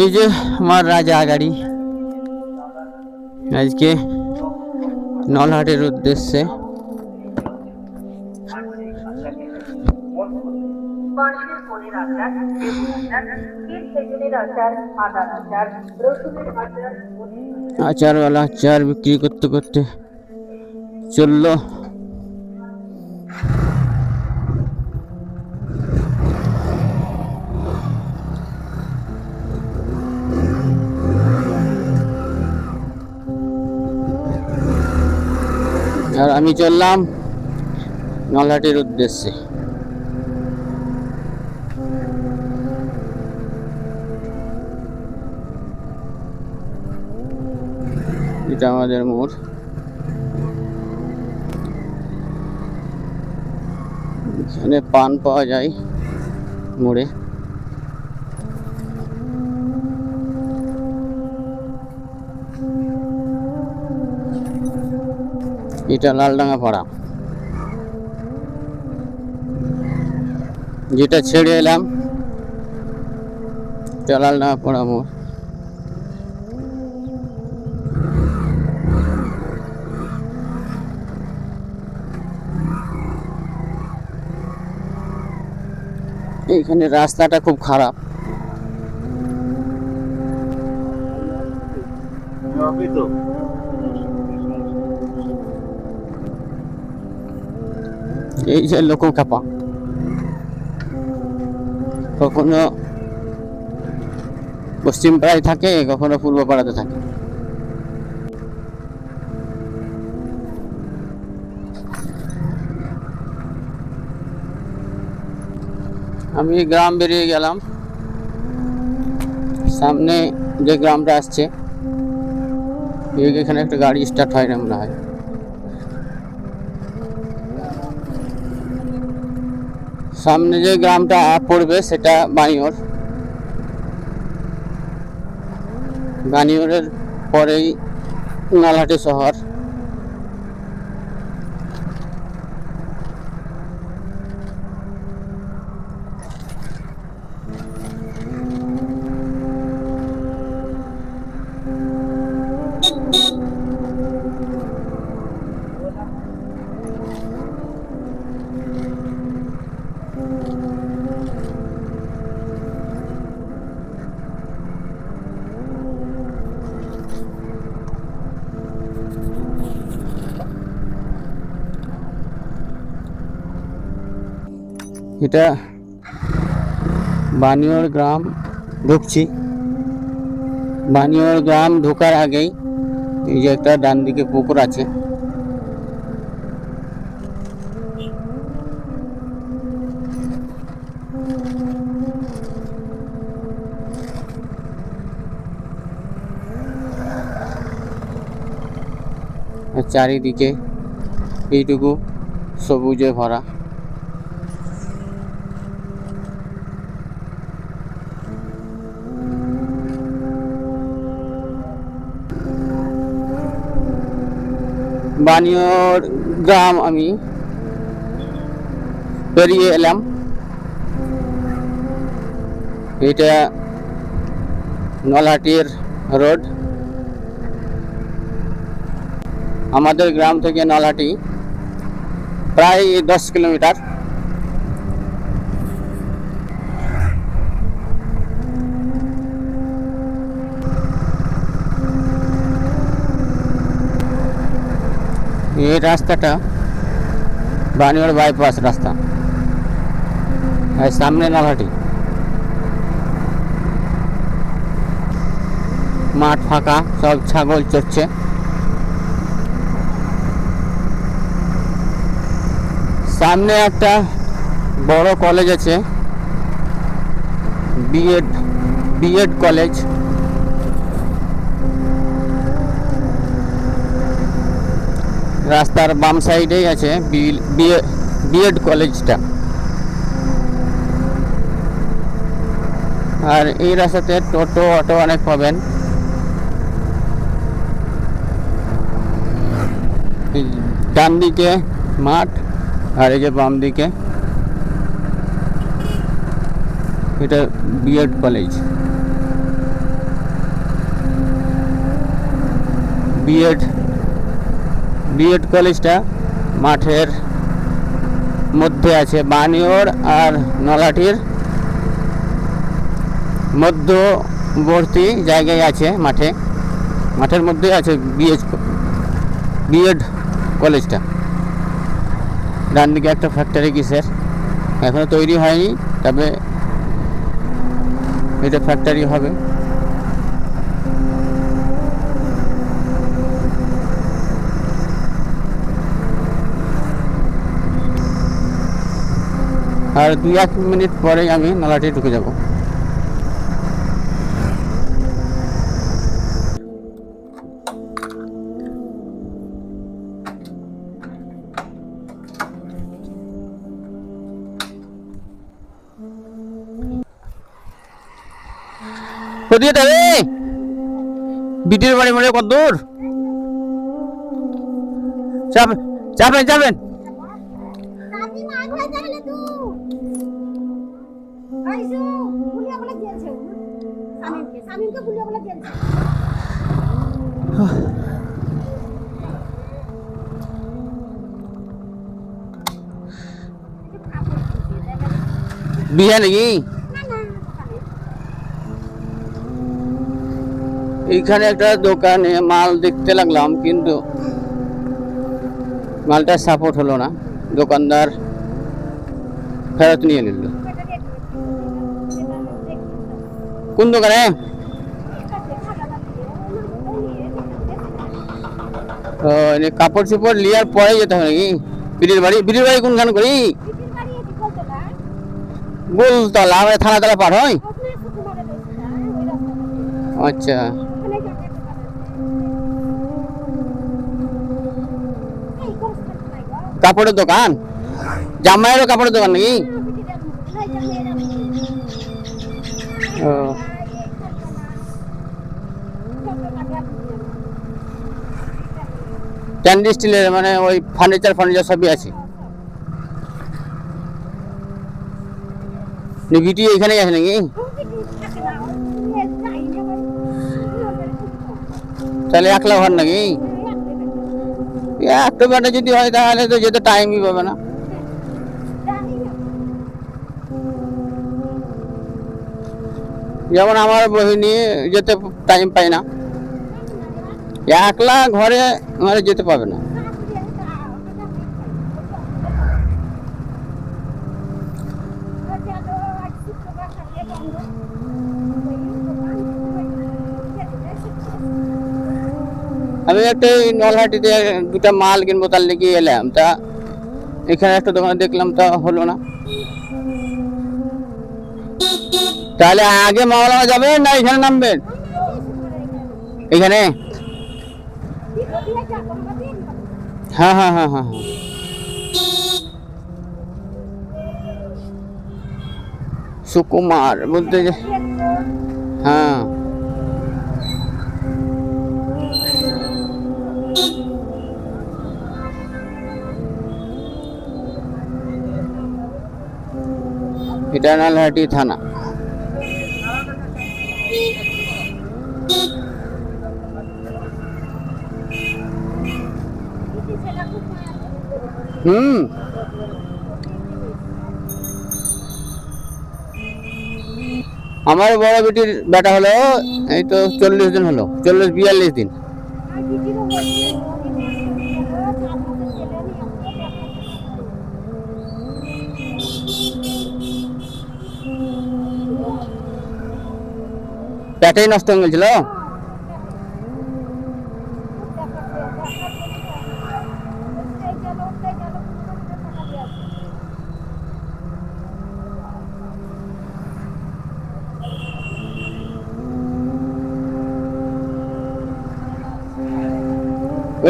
এই যে আমার রাজা গাড়ি আজকে নলহাটের উদ্দেশ্যে আচারওয়ালা আচার বিক্রি করতে করতে চলল। আর আমি চললাম নলহাটির উদ্দেশ্যে। এটা আমাদের মোড়। এখানে পান পাওয়া যায় মোড়ে। এটা লালডাঙ্গা পাড়া। যেটা ছেড়ে এলাম এটা লালডাঙ্গা পাড়া মোড়। এইখানে রাস্তাটা খুব খারাপ। এই যে লোক কাপা। কখনো পশ্চিম পাড়ায় থাকে, কখনো পূর্ব পাড়াতে থাকে। আমি গ্রাম বেরিয়ে গেলাম। সামনে যে গ্রামটা আসছে এখানে একটা গাড়ি স্টার্ট হয় না মনে হয়। সামনে যে গ্রামটা পড়বে সেটা বানিওর। বানিওরের পরেই নালহাটি শহর। এটা বানিওর গ্রাম ঢুকছি। বানিওর গ্রাম ঢোকার আগেই এই যে একটা ডান দিকে পুকুর আছে। চারিদিকে এইটুকু সবুজে ভরা। বানিয়র গ্রাম আমি। পেরিয়ে এলাম। এটা নলহাটির রোড। আমাদের গ্রাম থেকে নলহাটি, প্রায় দশ কিলোমিটার। এই রাস্তাটা বানিয়ার বাইপাস রাস্তা। আর সামনে নলহাটি মাঠ ফাঁকা, সব ছাগল চড়ছে। সামনে একটা বড় কলেজ আছে, বিএড বিএড কলেজ। রাস্তার বাম সাইডেই আছে বিএড কলেজটা। আর এই রাস্তাতে টোটো, অটো অনেক পাবেন। ডান দিকে মাঠ আর এই যে বাম দিকে। এটা বিএড কলেজ। বিএড বিএড কলেজটা মাঠের মধ্যে আছে, বানিওর আর নলাটির মধ্যবর্তী জায়গায় আছে মাঠে। মাঠের মধ্যে আছে বিএড বিএড কলেজটা। ডান দিকে একটা ফ্যাক্টরি কিসের এখনও তৈরি হয়নি, তবে এটা ফ্যাক্টরি হবে। আর দুই এক মিনিট পরেই আমি নালাটি ঢুকে যাব। যাবে বিটির বাড়ি মানে কত দূর? যাবেন যাবেন যাবেন বিয়ে নাকি এইখানে একটা দোকানে মাল দেখতে লাগলাম কিন্তু মালটা সাপোর্ট হলো না। দোকানদার ফেরত নিয়ে নিল। কোন দোকানে ও, এনে কাপড় চোপড় লিয়ার পরে যেতে হবে নাকি? বিড়ির বাড়ি বিড়ির বাড়ি কোনখানে করি? গোলতলা মানে থানাতলা পার হয়? আচ্ছা। কাপড়ের দোকান? জামাইয়েরও কাপড়ের দোকান নাকি? ও। ক্যান্ডি স্টিলের মানে ওই ফার্নিচার ফার্নিচার সবই আছে। বিটি এখানে আছে নাকি? তাহলে একলা ঘর নাকি? একটা বেটা যদি হয় তাহলে তো যেতে টাইমই পাবে না। যেমন আমার বহিনী যেতে টাইম পাই না। একলা ঘরে মানে যেতে পাবে না। আমি একটা নলহাটিতে দুটা মাল কিনবো, তার লেগে এলাম। তা এখানে একটা দোকানে দেখলাম, তা হলো না। তাহলে আগে মাওলানা যাবেন না এখানে নামবেন এখানে? হ্যাঁ হ্যাঁ হ্যাঁ হ্যাঁ হ্যাঁ। সুকুমার বলতে যে হ্যাঁ এটা হুম। আমার বড় বেটির বেটা হলো, এই তো চল্লিশ দিন হলো, চল্লিশ বিয়াল্লিশ দিন। পেটেই নষ্ট হয়ে গেছিল?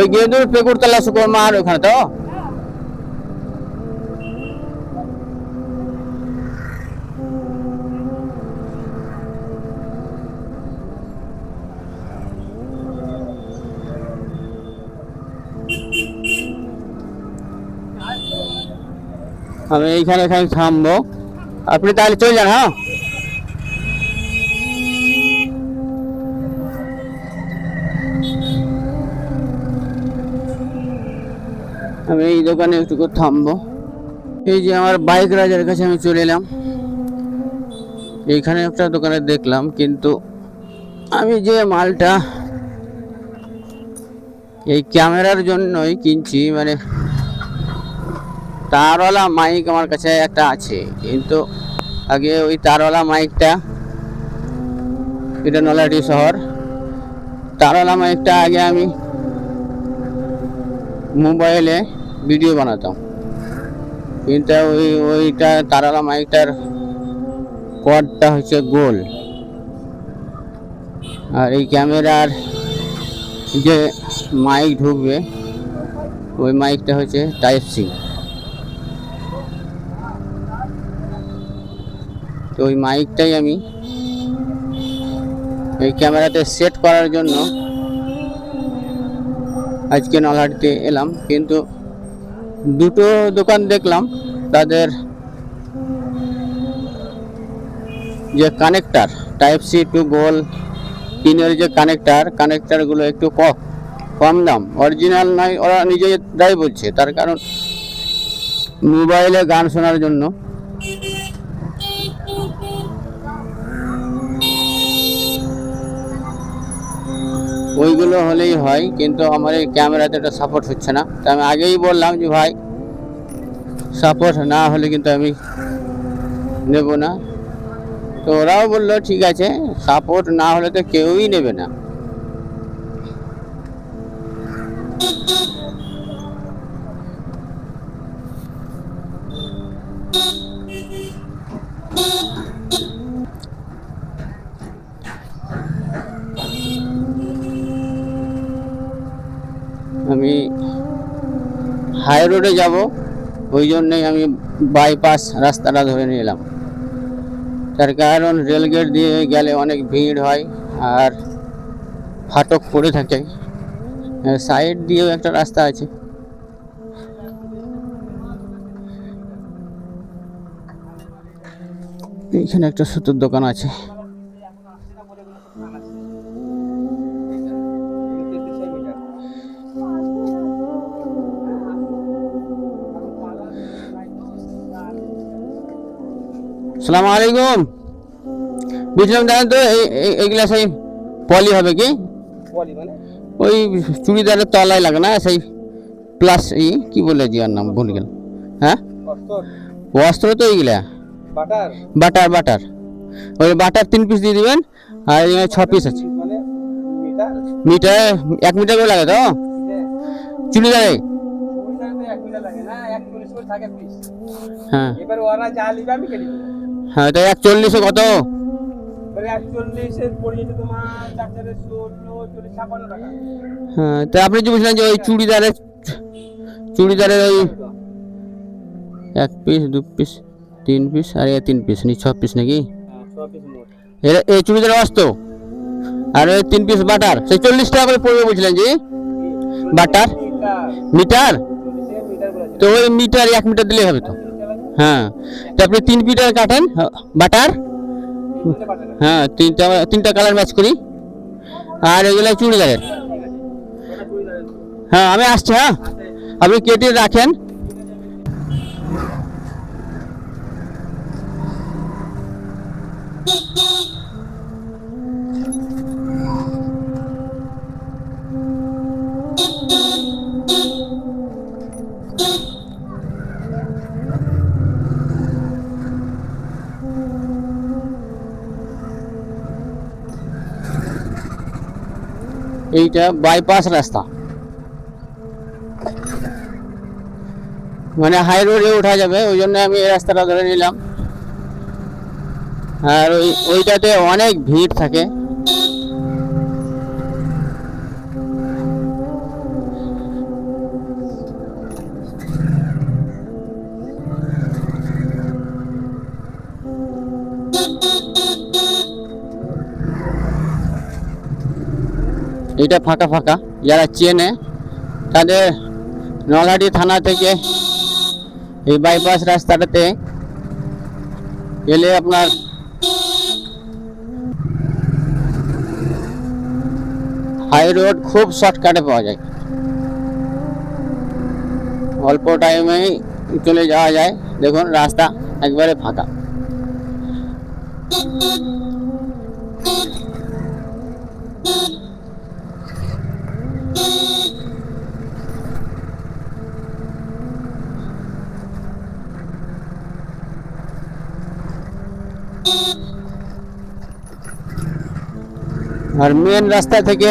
ওই গেদুর পেকুরতলা সুকুমার ওখানে তো। আমি এইখানে এখানে থামবো। আপনি তাহলে চলে যান হ্যাঁ? আমি এই দোকানে একটু করে থামবো। এই যে আমার বাইক রাজার কাছে আমি চলে এলাম। এইখানে একটা দোকানে দেখলাম, কিন্তু আমি যে মালটা এই ক্যামেরার জন্যই কিনছি মানে তারওয়ালা মাইক আমার কাছে একটা আছে, কিন্তু আগে ওই তারওয়ালা মাইকটা এটা নলাটি শহর। তারওয়ালা মাইকটা আগে আমি মোবাইলে ভিডিও বানাতাম। কিন্তু ওই, ওইটা তারালা মাইকটার কর্ডটা হচ্ছে গোল। আর এই ক্যামেরার যে মাইক ঢুকবে, ওই মাইকটা হচ্ছে টাইপ সি তো ওই মাইকটাই আমি এই ক্যামেরাতে সেট করার জন্য আজকে নলহাটিতে এলাম, কিন্তু দুটো দোকান দেখলাম, তাদের যে কানেক্টার টাইপ সি টু গোল পিনের যে কানেক্টার কানেক্টারগুলো একটু ক- কম দাম। অরিজিনাল নয় ওরা নিজে নিজেরাই বলছে, তার কারণ মোবাইলে গান শোনার জন্য। ওইগুলো হলেই হয়, কিন্তু আমার এই ক্যামেরাতে এটা সাপোর্ট হচ্ছে না। তো আমি আগেই বললাম যে, ভাই সাপোর্ট না হলে কিন্তু আমি নেব না। তো ওরাও বলল, ঠিক আছে সাপোর্ট না হলে তো কেউই নেবে না আমি হাই রোডে যাব, ওই জন্যই আমি বাইপাস রাস্তাটা ধরে নিলাম। তার কারণ রেলগেট দিয়ে গেলে অনেক ভিড় হয় আর ফাটক পড়ে থাকে। সাইড দিয়েও একটা রাস্তা আছে। এইখানে একটা সুতোর দোকান আছে। সালাম আলাইকুম। বুঝলাম জানেন তো এই- এই- এইগুলা সেই পলি হবে কি? মানে? ওই চুড়িদারের তলায় লাগে না সেই প্লাস ই কি বলে জিয়ার নাম ভুল গেল। হ্যাঁ? অস্তর? তো এইগুলা। বাটার? Butter butter. ওই বাটার তিন পিস দিয়ে দিবেন আর ছ পিস আছে। মানে মিটার? মিটার এক মিটার করে লাগে তো? হ্যাঁ। চুড়িদারে? হ্যাঁ। এবার ওরা যা নিবে আমি কেটে দেবো। হ্যাঁ তো এক চল্লিশে কত হ্যাঁ তো আপনি যে বলছিলেন যে ওই চুড়িদারের চুড়িদারের ওই এক পিস দু পিস তিন পিস আর এ তিন পিস নি ছ পিস নাকি? হ্যাঁ এর এই চুড়িদার অস্ত? আর ওই তিন পিস বাটার? সেই চল্লিশ টাকা করে পড়বে বলছিলেন জি। বাটার? মিটার। তো ওই মিটার এক মিটার দিলেই হবে তো। হ্যাঁ। তারপরে তিন পিটার কাটেন, বাটার। হ্যাঁ তিনটা তিনটা কালার ম্যাচ করি। আর এগুলো চুড়িদারের। হ্যাঁ আমি আসছি হ্যাঁ। আপনি কেটে রাখেন। এইটা বাইপাস রাস্তা। মানে হাই রোডে ওঠা যাবে, ওই জন্য আমি এই রাস্তাটা ধরে নিলাম। আর ওই, ওইটাতে অনেক ভিড় থাকে। এটা ফাঁকা ফাঁকা। যারা চেনে, তাদের নলহাটি থানা থেকে এই বাইপাস রাস্তাটাতে এলে আপনার হাই রোড খুব শর্টকাটে পাওয়া যায়। অল্প টাইমেই চলে যাওয়া যায়। দেখুন, রাস্তা একবারে ফাঁকা। আর মেন রাস্তা থেকে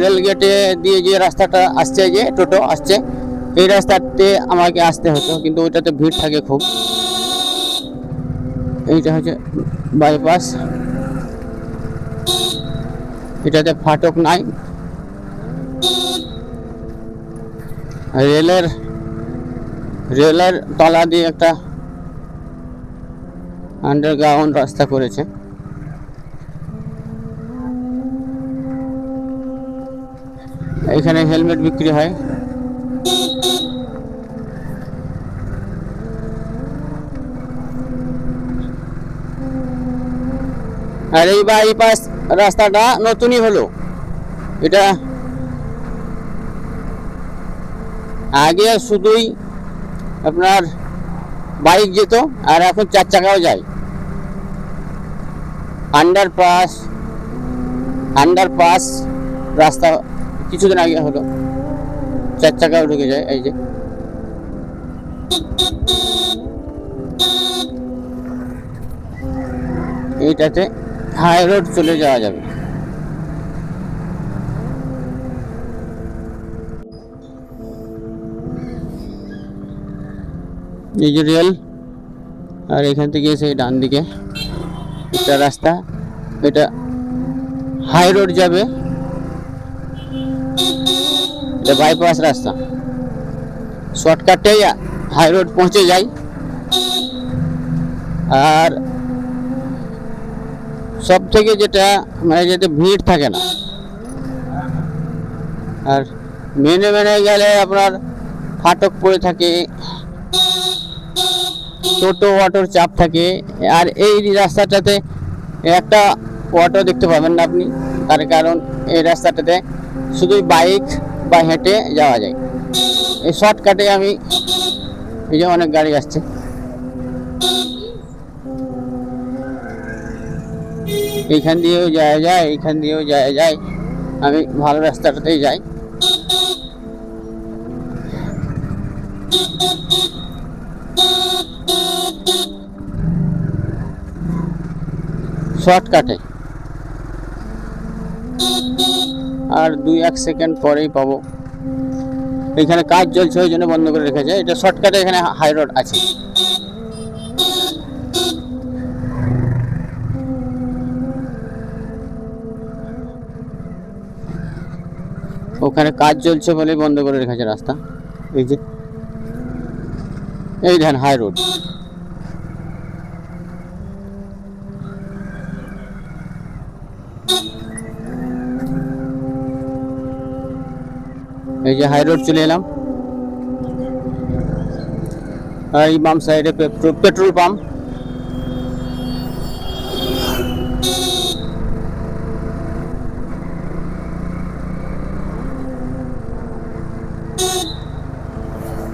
রেল গেটে দিয়ে যে রাস্তাটা আসছে যে টোটো আসছে। এই রাস্তাতে আমাকে আসতে হতো, কিন্তু ওইটাতে ভিড় থাকে খুব। এইটা হচ্ছে বাইপাস এটাতে ফাটক নাই। রেলের রেলের তলা দিয়ে একটা আন্ডারগ্রাউন্ড রাস্তা করেছে। এখানে হেলমেট বিক্রি হয়। আর এই বাইপাস রাস্তাটা নতুনই হলো। এটা আগে শুধুই আপনার বাইক যেত, আর এখন চার চাকাও যায়। আন্ডারপাস আন্ডারপাস রাস্তা কিছুদিন আগে হলো। চার চাকাও ঢুকে যায়, এই যে। এইটাতে হাই রোড চলে যাওয়া যাবে। এই যে রেল আর এখান থেকে সেই ডান দিকে। একটা রাস্তা, এটা হাই রোড যাবে। এটা বাইপাস রাস্তা। শর্টকাটেই হাই রোড পৌঁছে যাই। আর সব থেকে যেটা মানে যেটা ভিড় থাকে না। আর মেনে মেনে গেলে আপনার ফাটক পড়ে থাকে। টোটো, অটোর চাপ থাকে। আর এই রাস্তাটাতে একটা অটো দেখতে পাবেন না আপনি। তার কারণ এই রাস্তাটাতে শুধুই বাইক বা হেঁটে যাওয়া যায়। এই শর্টকাটে আমি এই যে অনেক গাড়ি আসছে। এইখান দিয়েও যাওয়া যায়, এইখান দিয়েও যাওয়া যায়। আমি ভালো রাস্তাটাতেই যাই। শর্টকাটে। আর দুই এক সেকেন্ড পরেই পাবো। এখানে কাজ চলছে, ওই জন্য বন্ধ করে রেখেছে। এটা শর্টকাটে এখানে হাই রোড আছে। ওখানে কাজ চলছে বলে বন্ধ করে রেখেছে রাস্তা। এই যে, এই দেখেন হাই রোড এই যে হাই রোড চলে এলাম। এই বাম সাইডে পেট্রোল পাম্প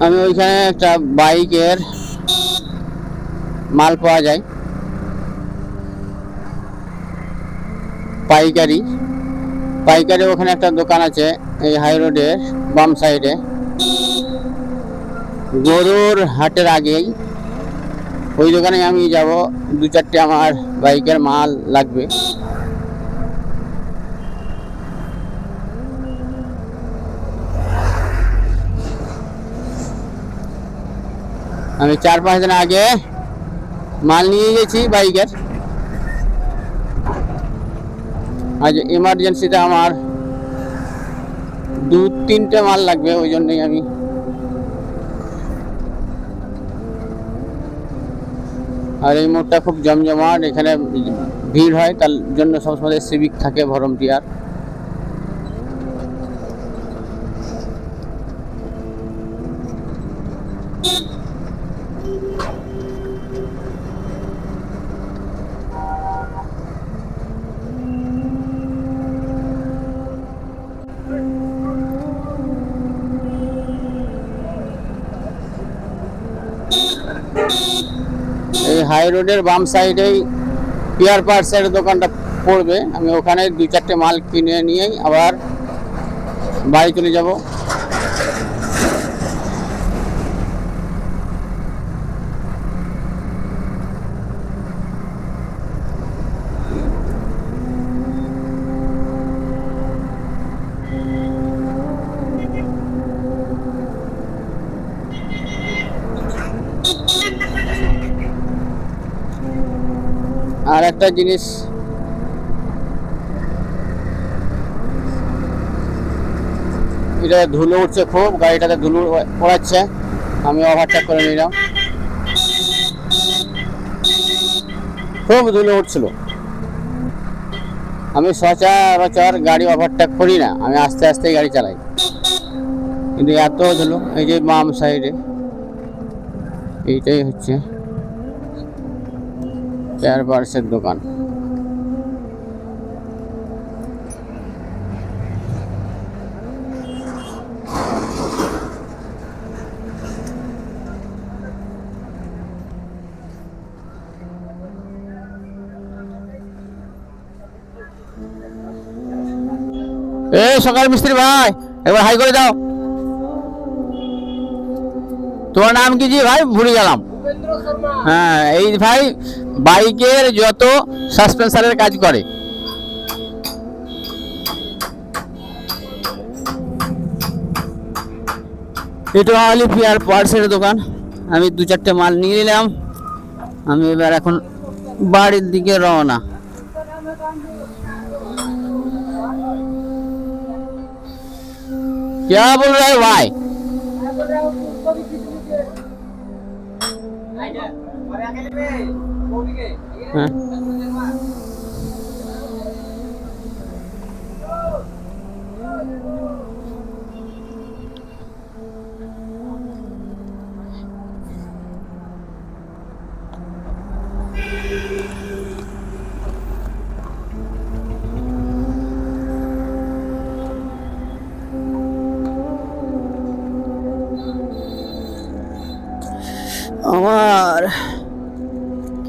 আমি ওইখানে একটা বাইকের মাল পাওয়া যায়। পাইকারি। পাইকারি ওখানে একটা দোকান আছে। এই হাই রোডের বাম সাইডে গরুর হাটের আগেই ওই দোকানে আমি যাব, দু চারটে আমার বাইকের মাল লাগবে। আমি চার পাঁচ দিন আগে মাল নিয়ে গেছি বাইকের। আজ এমার্জেন্সিতে আমার তিনটে মাল লাগবে, ওই জন্যই আমি। আর এই মোড়টা খুব জমজমাট, এখানে ভিড় হয়, তার জন্য সবসময় সিভিক থাকে, ভরমটিয়ার। রোডের বাম সাইডেই পিয়ার পার্সের দোকানটা পড়বে। আমি ওখানে দু চারটে মাল কিনে নিয়েই আবার বাইক চলে যাব আর একটা জিনিস। এটা ধুলো উঠছে খুব গাড়িটাতে ধুলো পড়াচ্ছে। আমি ওভারটেক করে নিলাম। খুব ধুলো উঠছিল। আমি সচরাচর গাড়ি ওভারটেক করি না, আমি আস্তে আস্তে গাড়ি চালাই। কিন্তু এত ধুলো, এই যে বাম সাইডে এইটাই হচ্ছে। চার পার্সের দোকান। এ সকাল মিস্ত্রি ভাই একবার হাই করে দাও। তোমার নাম কি জি ভাই? ভুলে গেলাম। হ্যাঁ এই ভাই বাইকের যত সাসপেন্সারের কাজ করে এটা হলি পিয়ার পার্সের দোকান আমি দু চারটে মাল নিয়ে নিলাম আমি এবার এখন বাড়ির দিকে রওনা क्या बोल रहे हो भाई हाँ আমার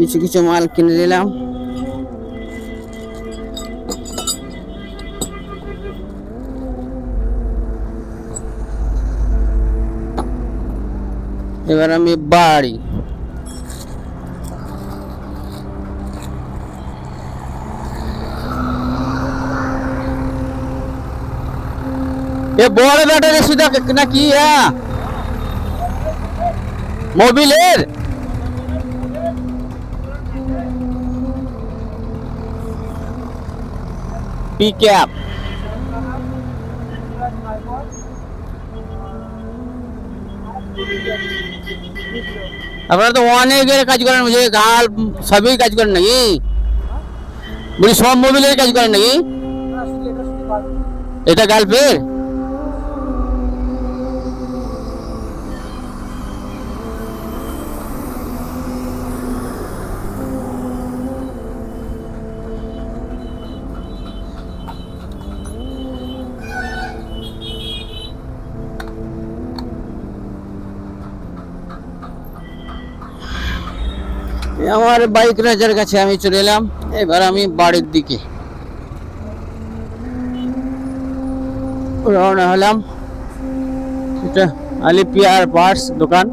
কিছু কিছু মাল কিনে নিলাম। এবার আমি বাড়ি। এ বড় ব্যাটারি সুদা না কি হ্যাঁ মোবিলের পিকআপ আপনারা তো অনেকের কাজ করেন বুঝে গাল সবই কাজ করেন নাকি বলি সব মোবিলের কাজ করেন নাকি এটা গালফের আমার বাইক রাজার কাছে আমি চলে এলাম। এবার আমি বাড়ির দিকে। রওনা হলাম। এটা আলিপিয়ার পার্টস দোকান।